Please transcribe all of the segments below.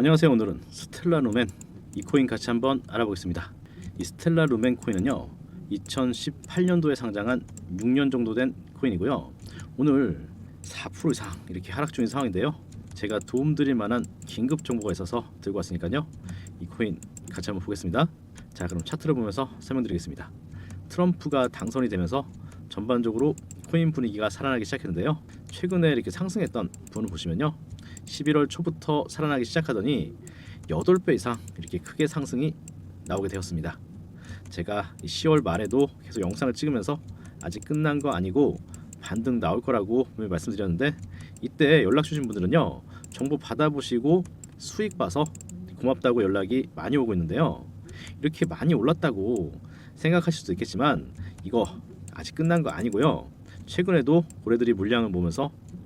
안녕하세요. 오늘은 스텔라 루멘 이 코인 같이 한번 알아보겠습니다. 이 스텔라 루멘 코인은요. 2018년도에 상장한 6년 정도 된 코인이고요. 오늘 4% 이상 이렇게 하락 중인 상황인데요. 제가 도움드릴 만한 긴급 정보가 있어서 들고 왔으니까요. 이 코인 같이 한번 보겠습니다. 자, 그럼 차트를 보면서 설명드리겠습니다. 트럼프가 당선이 되면서 전반적으로 코인 분위기가 살아나기 시작했는데요. 최근에 이렇게 상승했던 부분을 보시면요. 11월 초부터 살아나기 시작하더니 8배 이상 이렇게 크게 상승이 나오게 되었습니다. 제가 10월 말에도 계속 영상을 찍으면서 아직 끝난 거 아니고 반등 나올 거라고 말씀드렸는데 이때 연락 주신 분들은요 정보 받아보시고 수익 봐서 고맙다고 연락이 많이 오고 있는데요 이렇게 많이 올랐다고 생각하실 수도 있겠지만 이거 아직 끝난 거 아니고요 최근에도 고래들이 물량을 모으면서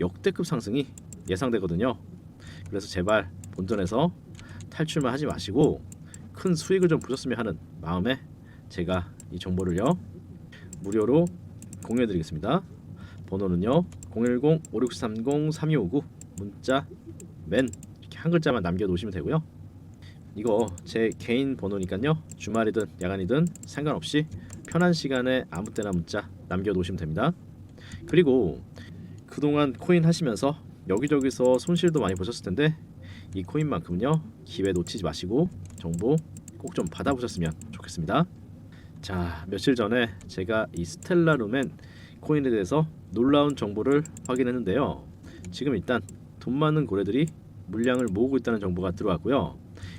역대급 상승이 예상되거든요. 그래서 제발 본전에서 탈출만 하지 마시고 큰 수익을 좀 보셨으면 하는 마음에 제가 이 정보를요 무료로 공유해 드리겠습니다. 번호는요 010-5630-3259 문자 맨 이렇게 한 글자만 남겨 놓으시면 되고요. 이거 제 개인 번호니까요 주말이든 야간이든 상관없이 편한 시간에 아무 때나 문자 남겨 놓으시면 됩니다. 그리고 그동안 코인 하시면서 여기저기서 손실도 많이 보셨을 텐데 이 코인만큼은요 기회 놓치지 마시고 정보 꼭 좀 받아보셨으면 좋겠습니다. 자 며칠 전에 제가 이 스텔라 루멘 코인에 대해서 놀라운 정보를 확인했는데요. 지금 일단 돈 많은 고래들이 물량을 모으고 있다는 정보가 들어왔고요.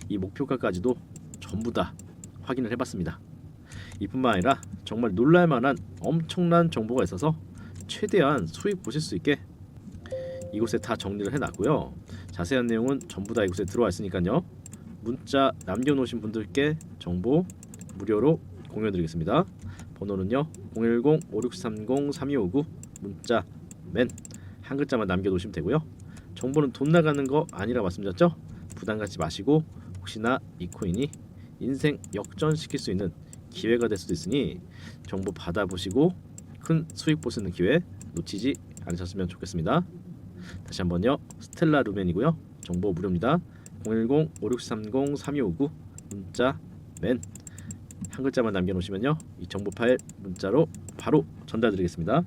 이 목표가까지도 전부 다 확인을 해봤습니다. 이뿐만 아니라 정말 놀랄만한 엄청난 정보가 있어서 최대한 수익 보실 수 있게 이곳에 다 정리를 해놨고요. 자세한 내용은 전부 다 이곳에 들어와 있으니까요. 문자 남겨놓으신 분들께 정보 무료로 공유드리겠습니다. 번호는요 010-5630-3259 문자 맨 한 글자만 남겨놓으시면 되고요. 정보는 돈 나가는 거 아니라 말씀드렸죠? 부담 갖지 마시고 혹시나 이 코인이 인생 역전시킬 수 있는 기회가 될 수도 있으니 정보 받아보시고 큰 수익 있는 기회 놓치지 않으셨으면 좋겠습니다. 다시 한번요. 스텔라 루멘이고요. 정보 무료입니다. 010-5630-3259 문자 맨 한 글자만 남겨놓으시면요. 이 정보 파일 문자로 바로 전달드리겠습니다.